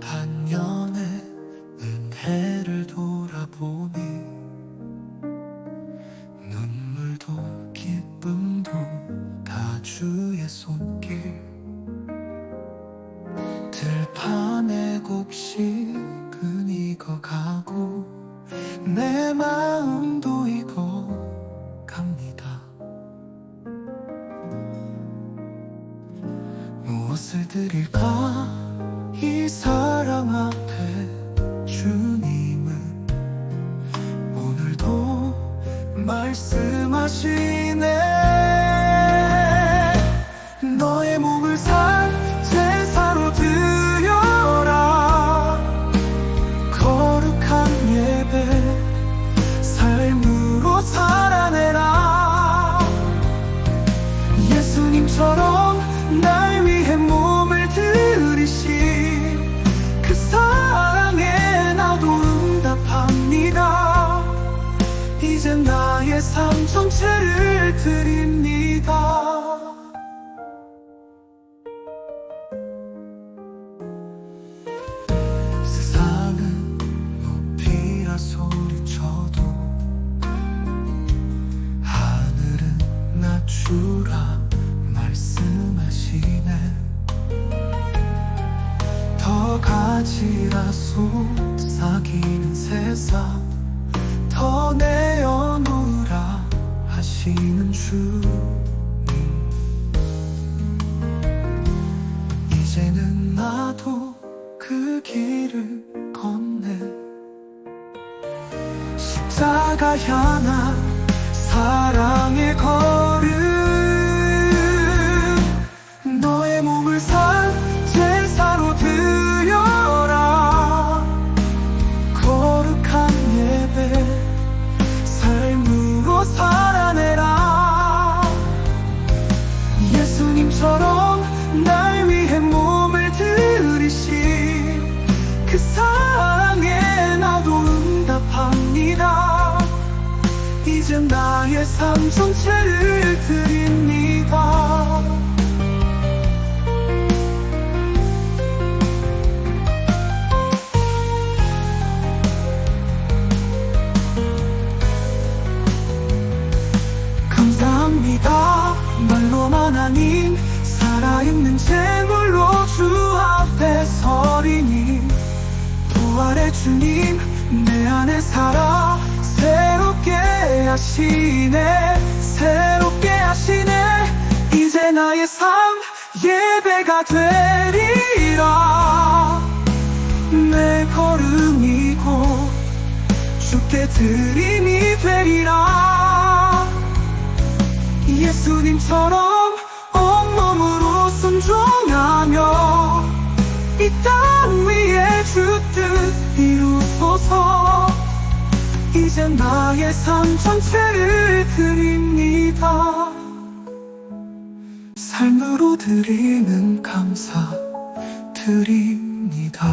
반년의 은혜를 돌아보니 눈물도 기쁨도 다 주의 손길 들판에 곡식 내 마음도 익어갑니다. 무엇을 드릴까? 이 사랑 앞에 주님은 오늘도 말씀하시네. 너의 몸을 산 제사 이제 나의 삶 전체를 드립니다. 세상은 높이라 소리쳐도 하늘은 낮추라 말씀하시네. 더 가지라 속삭이는 세상 하시는 주님. 이제는 나도 그 길을 걷네. 십자가 향한 사랑의 걸 예수님처럼 날 위해 몸을 들이신 그 사랑에 나도 응답합니다. 이제 나의 삶 전체를 드립니다. 감사합니다. 말로만 아닌 살아있는 제물로 주 앞에 서리니 부활의 주님 내 안에 살아 새롭게 하시네 새롭게 하시네. 이제 나의 삶 예배가 되리라. 내 걸음이 고 주께 드림이 되리라. 예수님처럼 순종하며 이 땅 위에 주뜻 이루소서. 이제 나의 삶 전체를 드립니다. 삶으로 드리는 감사 드립니다